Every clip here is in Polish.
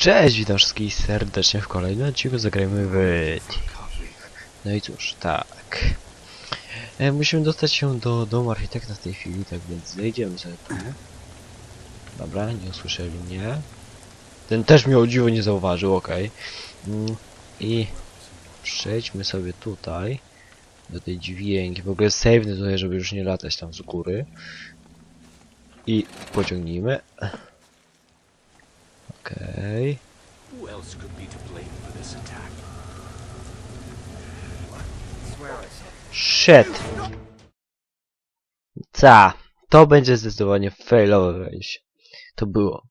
Cześć, witam wszystkich serdecznie w kolejnym odcinku Zagrajmy w No i cóż, tak. E, musimy dostać się do domu architekta w tej chwili, tak więc zejdziemy sobie tu. Dobra, nie usłyszeli mnie. Ten też mnie o dziwo nie zauważył, okej. Mm, I przejdźmy sobie tutaj. Do tej dźwięki. W ogóle save tutaj, żeby już nie latać tam z góry. I pociągnijmy. Okej. Who else could be to blame for attack? Shit. Ca. To będzie zdecydowanie failowe wejście. To było.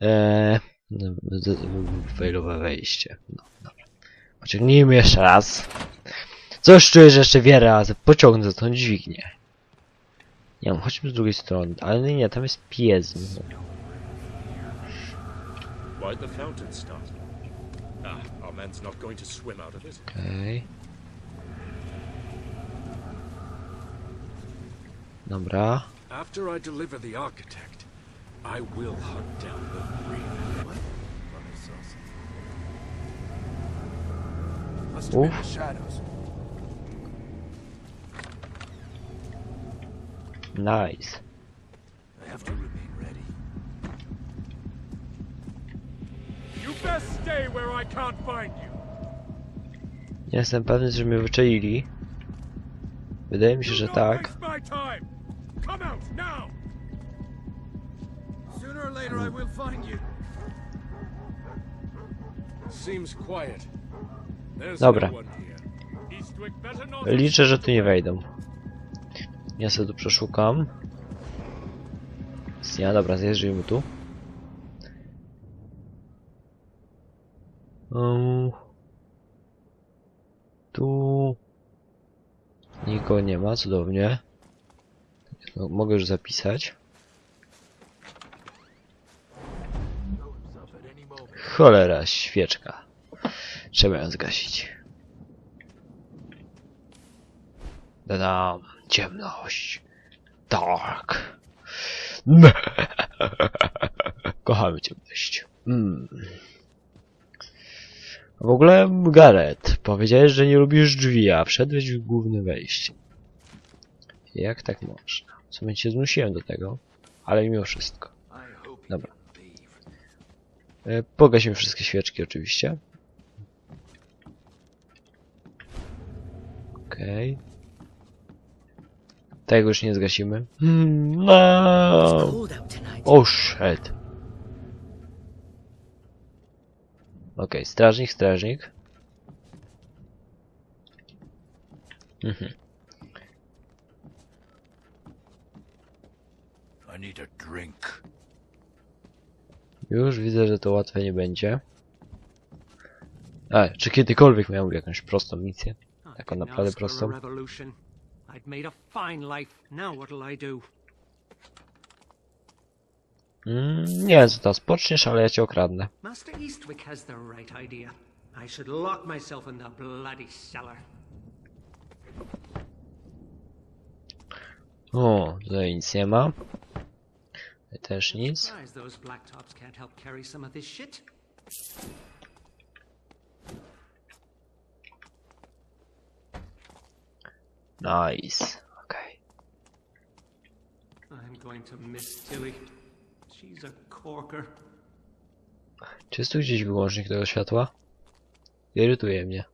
Eee, no, failowe wejście. No, dobra. Pociągnijmy jeszcze raz. Coś czuję, że jeszcze wiele razy pociągnę za tą dźwignię. Nie wiem, chodźmy z drugiej strony. Ale nie, tam jest pies. Why'd the fountain stop? Ah, our man's not going to swim out of it. Okay. Dobra. After I deliver the architect, I will hunt down the. What? Must have the shadows. Nice. Nie jestem pewny, że mnie wyczaili. Wydaje mi się, że tak. Dobra. no not Liczę, że tu nie wejdą. Ja sobie tu przeszukam. Ja, dobra, zjeżdżajmy tu. Um, tu nikogo nie ma, cudownie. No, mogę już zapisać. Cholera, świeczka. Trzeba ją zgasić. Dodam ciemność. Dark. Kochamy ciemność. Mm. W ogóle, Gareth, powiedziałeś, że nie lubisz drzwi, a wszedłeś w główne wejście. Jak tak można? W sumie cię zmusiłem do tego, ale mimo wszystko. Dobra. E, Pogasimy wszystkie świeczki oczywiście. Okej. Tego już nie zgasimy. Hmm, No. Oh shit. Okej, strażnik, strażnik. Mhm. I need a drink. Już widzę, że to łatwe nie będzie. A, czy kiedykolwiek miałem jakąś prostą misję? Taką naprawdę prostą? I'd made a fine life. Now what'll I do? Mm, nie wiem, co teraz poczniesz, ale ja cię okradnę. Master Eastwick has the right idea. I should lock myself in the bloody cellar. O, tutaj nic nie ma. Tutaj też nic. Nice. Okej. I'm going to miss Tilly. She's a corker. Czy jest tu gdzieś wyłącznik tego światła? Irytuje mnie.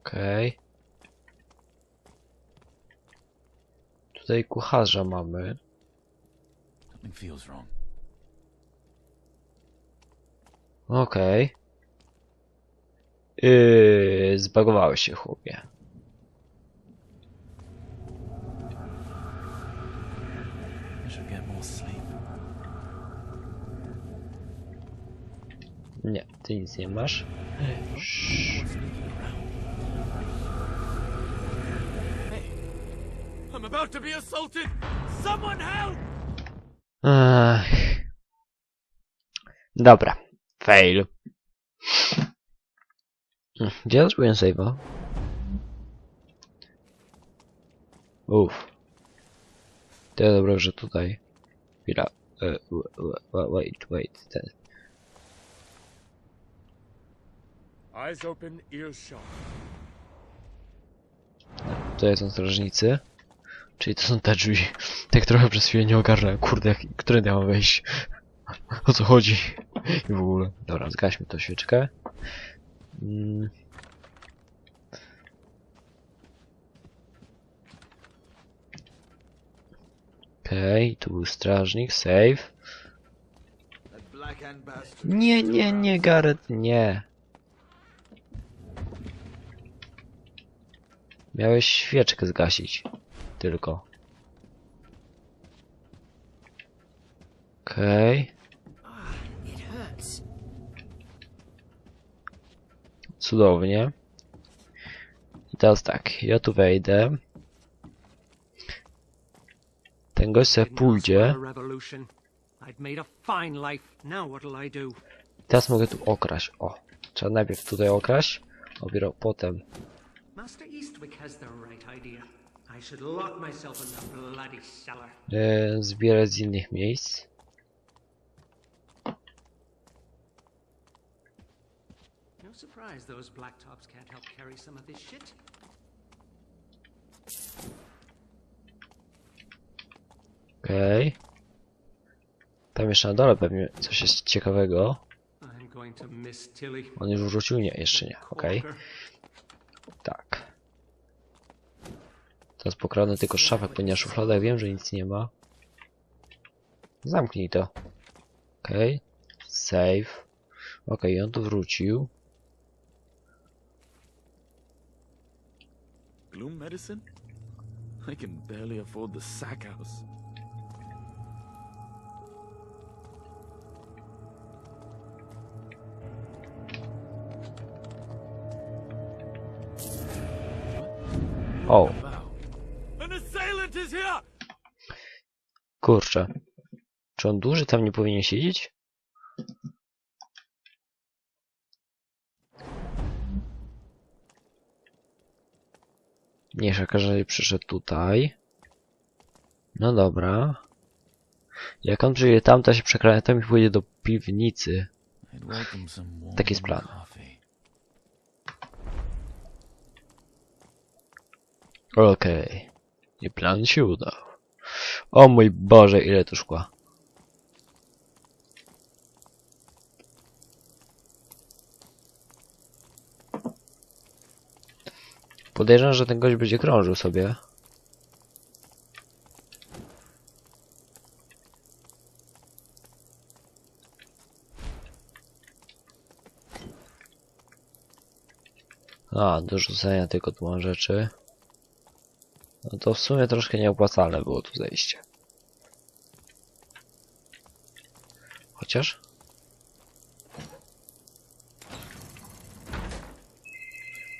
Okej. Tutaj kucharza mamy. Okej. Yy, zbagowałeś się, chłopie. Nie, ty nic nie masz. I'm about to be assaulted. Someone help! Ech. Dobra. Fail. Hmm, Gdzie ja zrobiłem save'a? Uff. To dobra, że tutaj. Chwila. W- wait, wait, ten. Eyes open, ears sharp. Tutaj są strażnicy. Czyli to są te drzwi. Tak trochę przez chwilę nie ogarnąłem. Kurde, jak, którędy ja mam wejść? O co chodzi? I w ogóle. Dobra, zgaśmy tą świeczkę. Mm. Okej, tu był strażnik, save. Nie, nie, nie, Gareth, nie. Miałeś świeczkę zgasić. Tylko. Okej. Hurts. Cudownie. I teraz tak, ja tu wejdę. Ten gość se pójdzie. Teraz mogę tu okraść. O. Trzeba najpierw tutaj okraść, a dopiero potem. Eastwick has the right idea. I should lock myself in the bloody cellar. E, zbierać z innych miejsc. No surprise those black tops can't help carry some of this shit. Okej. Tam jeszcze na dole pewnie coś jest ciekawego. On już wrócił? Nie, jeszcze nie. Okej. Corker. Tak. Teraz pokradnę tylko szafę, ponieważ w szufladach wiem, że nic nie ma. Zamknij to. Okej. Save. Okej, on tu wrócił. Gloom medicine? I can barely afford the sack house. O, Wow. An assailant is here! Kurczę. Czy on dłużej tam nie powinien siedzieć? Mniejsza każdy przyszedł tutaj. No dobra. Jak on przyjdzie tam, to się przekrania tam i pójdzie do piwnicy. Taki jest plan. Okej. I plan się udał. O mój Boże, ile tu szkła. Podejrzewam, że ten gość będzie krążył sobie. A, do rzucenia tylko tu mam rzeczy. No to w sumie troszkę nieopłacalne było tu zejście. Chociaż?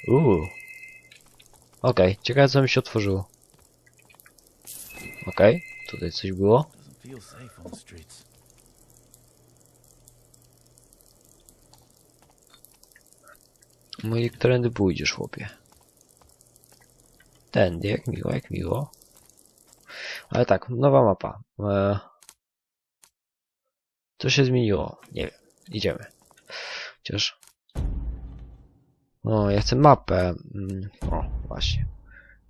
Uuu. Okej, ciekawe co mi się otworzyło. Okej, tutaj coś było. No i którędy pójdziesz, chłopie? Tędy, jak miło, jak miło. Ale tak, nowa mapa. E... Co się zmieniło? Nie wiem. Idziemy. Chociaż... O, ja chcę mapę. Mm, O, właśnie.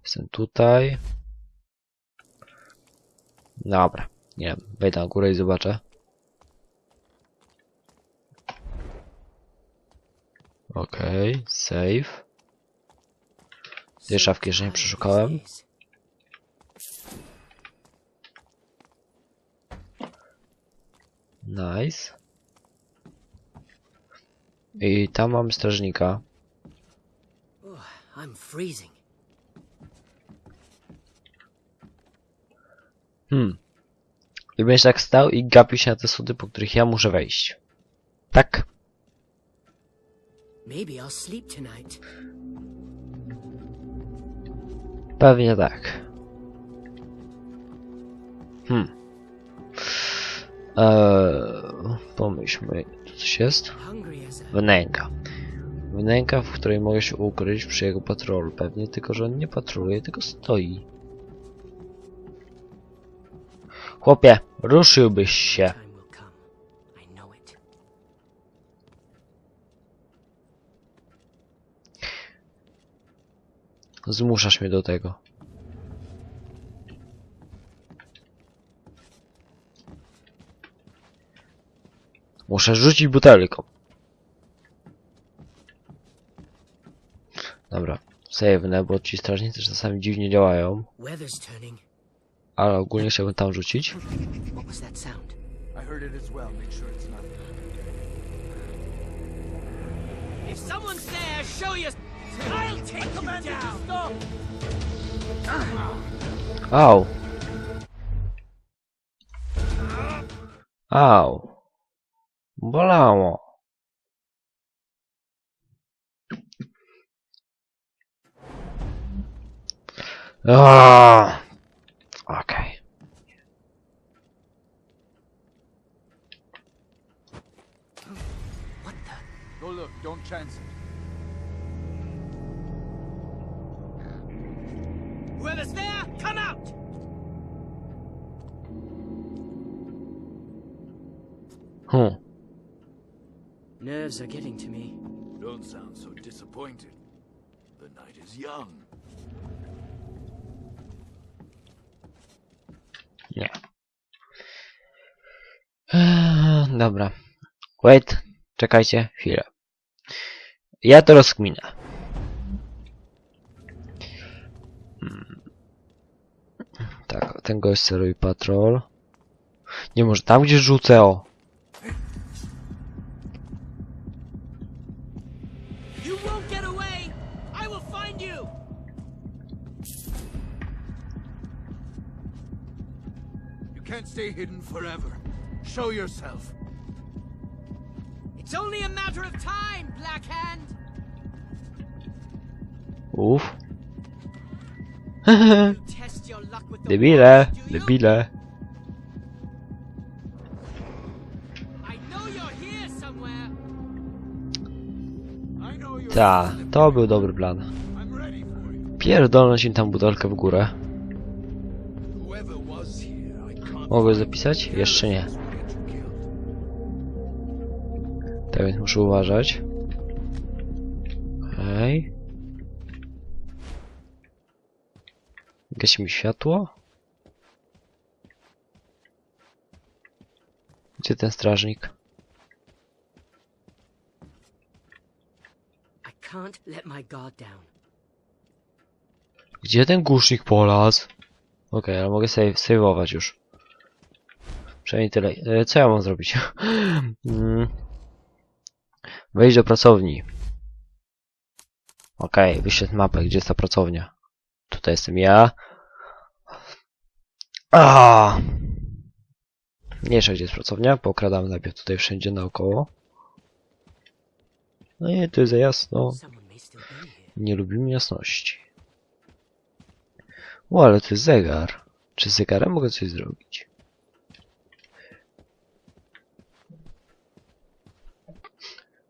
Jestem tutaj. Dobra. Nie wiem, wejdę na górę i zobaczę. Okej, save. Tej szafki jeszcze nie przeszukałem. Nice. I tam mam strażnika. Hmm. I będziesz tak stał i gapił się na te schody, po których ja muszę wejść. Tak? Pewnie tak. Hmm. Eee, pomyślmy, tu coś jest? Wnęka. Wnęka, w której mogę się ukryć przy jego patrolu. Pewnie tylko, że on nie patroluje, tylko stoi. Chłopie, ruszyłbyś się. Zmuszasz mnie do tego. Muszę rzucić butelką. Dobra, save'nę, bo ci strażnicy czasami dziwnie działają, ale ogólnie chciałbym tam rzucić. If someone's there, show you. I'll take you down. Au! Au! Bolało! Aaaa! Okej. What the? Go look. Don't chance it. Whoever's there, come out! Hmm. Nerves are getting to me. Don't sound so disappointed. The night is young. Nie. Eee, Dobra. Wait. Czekajcie chwilę. Ja to rozkminę. Hmm. Tak, ten gość patrol. Nie może tam gdzie rzucę, o. Can't stay hidden forever. Show yourself. It's only a matter of time, Black Hand! Uff. Debile, debile. Ta, to był dobry plan. Pierdolnąć im tam butelkę w górę. Mogę zapisać? Jeszcze nie. Tak więc muszę uważać. Okej. Gasimy światło. Gdzie ten strażnik? Gdzie ten głusznik polazł? Okej, ale mogę save, saveować już. Przynajmniej tyle. E, co ja mam zrobić? Mm. Wejść do pracowni. Okej, wyświetl mapę, gdzie jest ta pracownia. Tutaj jestem ja. A! Mniejsza gdzie jest pracownia, pokradamy najpierw tutaj wszędzie naokoło. No i tu jest za jasno. Nie lubimy jasności. O, ale to jest zegar. Czy z zegarem mogę coś zrobić?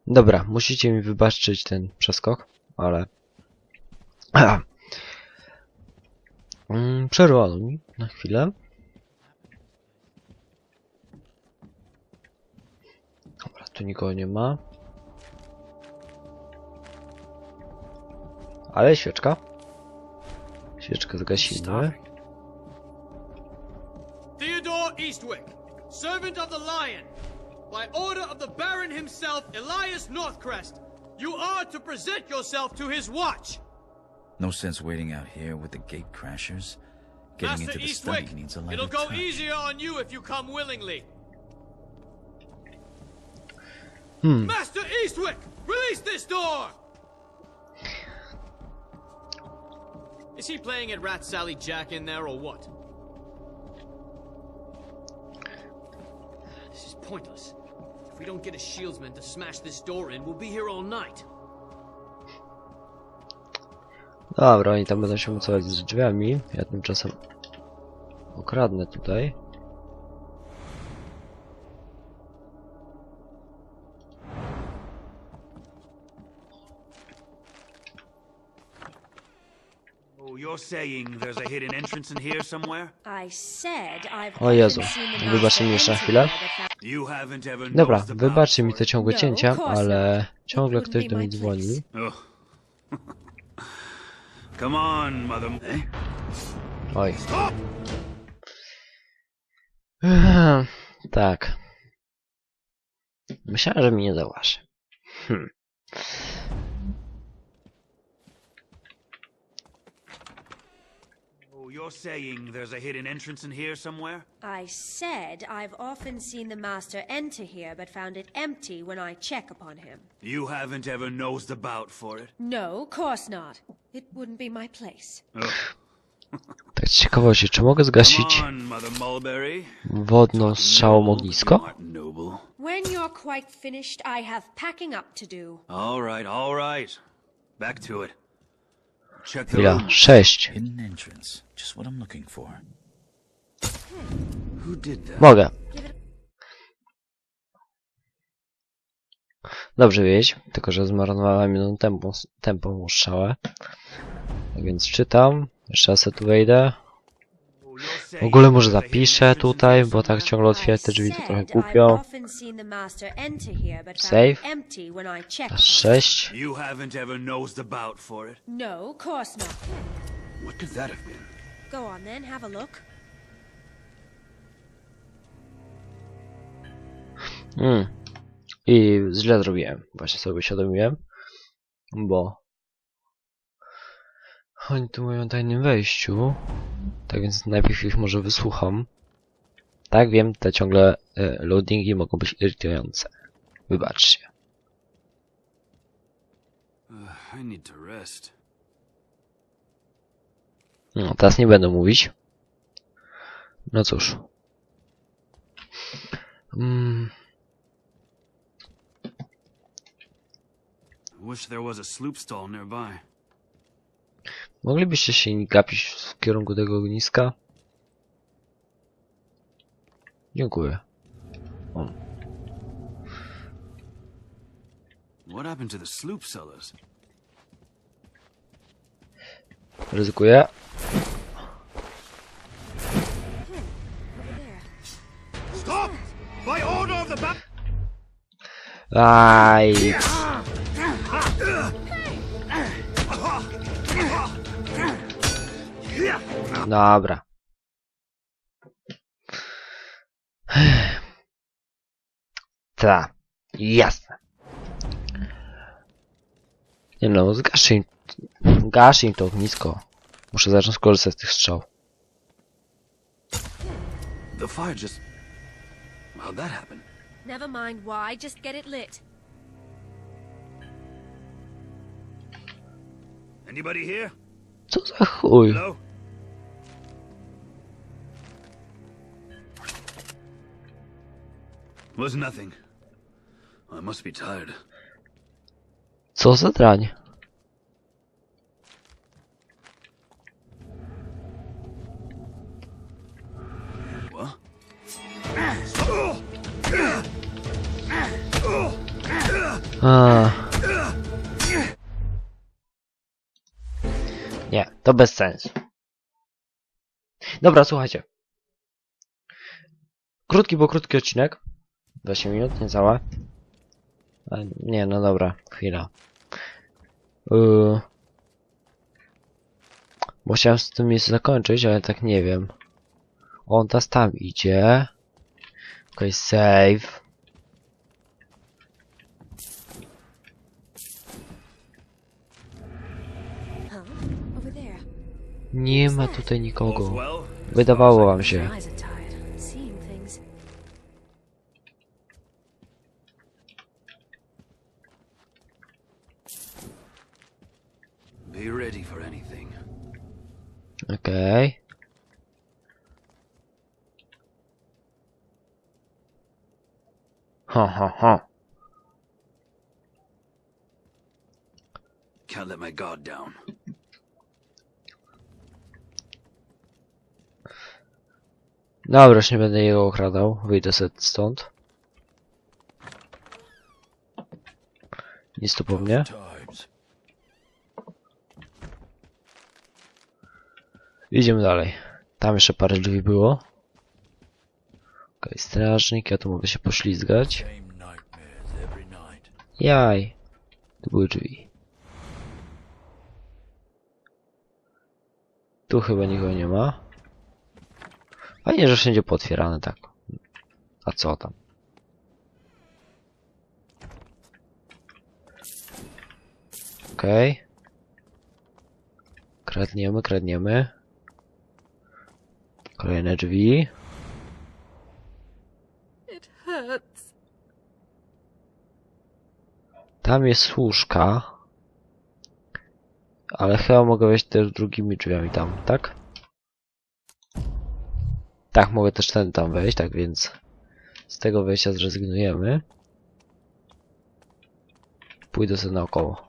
Dobra, musicie mi wybaczyć ten przeskok, ale... Mm, Przerwano mi na chwilę. Dobra, tu nikogo nie ma. Ale świeczka. Świeczkę zgasimy. Theodore Eastwick, servant of the Lion, by order of the Baron himself, Elias Northcrest, you are to present yourself to his watch. No sense waiting out here with the gate crashers. Getting Master into the study needs a lighter it'll go touch. easier on you if you come willingly. Hmm. Master Eastwick, release this door! Is he playing at Rat Sally Jack in there or what? This is pointless. If we don't get a shieldsman to smash this door in, we'll be here all night. Dobra, oni tam będą się mocować z drzwiami. Ja tymczasem okradnę tutaj. Oh, You're saying there's a hidden entrance in here somewhere? I said I've O Jezu, wybaczcie mi jeszcze na chwilę. Dobra, wybaczcie mi te ciągłe No, cięcia, course ale ciągle ktoś do mnie dzwoni. Ugh. Come on, mother. Eh? Oj. Tak. Myślałem, że mi nie zauważy. Hmm. You're saying there's a hidden entrance in here somewhere? I said I've often seen the master enter here, but found it empty when I check upon him. You haven't ever nosed about for it? No, of course not. It wouldn't be my place. Ugh. Tak z ciekawości, czy mogę zgasić Come on, Mother Mulberry. wodną strzałą ognisko? You. When you're quite finished, I have packing up to do. All right, all right. Back to it. Room. sześć. Mogę. Dobrze wiedzieć, tylko że zmarnowałem jedną tempą, tempą strzałę. Tak więc czytam. Jeszcze raz tu wejdę. W ogóle może zapiszę tutaj, bo tak ciągle otwierać te drzwi to trochę głupio. Save. it empty when I check Raz upon him. sześć. You haven't ever nosed about for it? No, course not. What could that have been? Go on then, have a look. Mm. I źle zrobiłem. Właśnie sobie uświadomiłem. Bo oni tu mówią o tajnym wejściu. Tak więc najpierw ich może wysłucham. Tak wiem, te ciągle e, loadingi mogą być irytujące. Wybaczcie. No, teraz nie będę mówić. No cóż. Mm, Wish there was a sloop stall nearby. Moglibyście się nie gapić w kierunku tego ogniska? Dziękuję. What happened to the sloop sellers? Ryzykuję. Stop! By order of the Aj. Dobra. Ta. Jasne. Nie no, zgasz im, gasz im to ognisko. Muszę zacząć korzystać z tych strzał. The fire just. How'd that happen? Never mind why, just get it lit. Anybody here? Co za chuj? Hello? Was nothing. I must be tired. Co za drań? A. Nie, to bez sensu. Dobra, słuchajcie. Krótki, bo krótki odcinek. 20 minut, niecałe. Ale Nie, no dobra, chwila. Yy... Bo chciałem z tym miejscu zakończyć, ale tak nie wiem. On teraz tam idzie. Okej, save. Over there. Nie ma tutaj nikogo. Wydawało wam się. Okej. Ha ha ha. Can't let my guard down. Dobra, już nie będę jego okradał. Wyjdę sobie stąd. Nic tu po mnie. Idziemy dalej. Tam jeszcze parę drzwi było. Okej, strażnik, ja tu mogę się poślizgać. Jaj. Tu były drzwi. Tu chyba nikogo nie ma. Fajnie, że wszędzie pootwierane, tak. A co tam? Okej. Kradniemy, kradniemy. Kolejne drzwi. Tam jest łóżka. Ale chyba mogę wejść też drugimi drzwiami tam, tak? Tak, mogę też ten tam wejść, tak więc z tego wejścia zrezygnujemy. Pójdę sobie naokoło.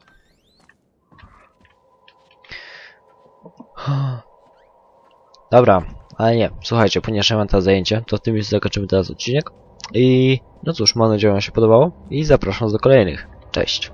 Dobra, ale nie, słuchajcie, ponieważ ja mam teraz zajęcie, to w tym miejscu zakończymy teraz odcinek. I no cóż, mam nadzieję, że wam się podobało i zapraszam do kolejnych. Cześć.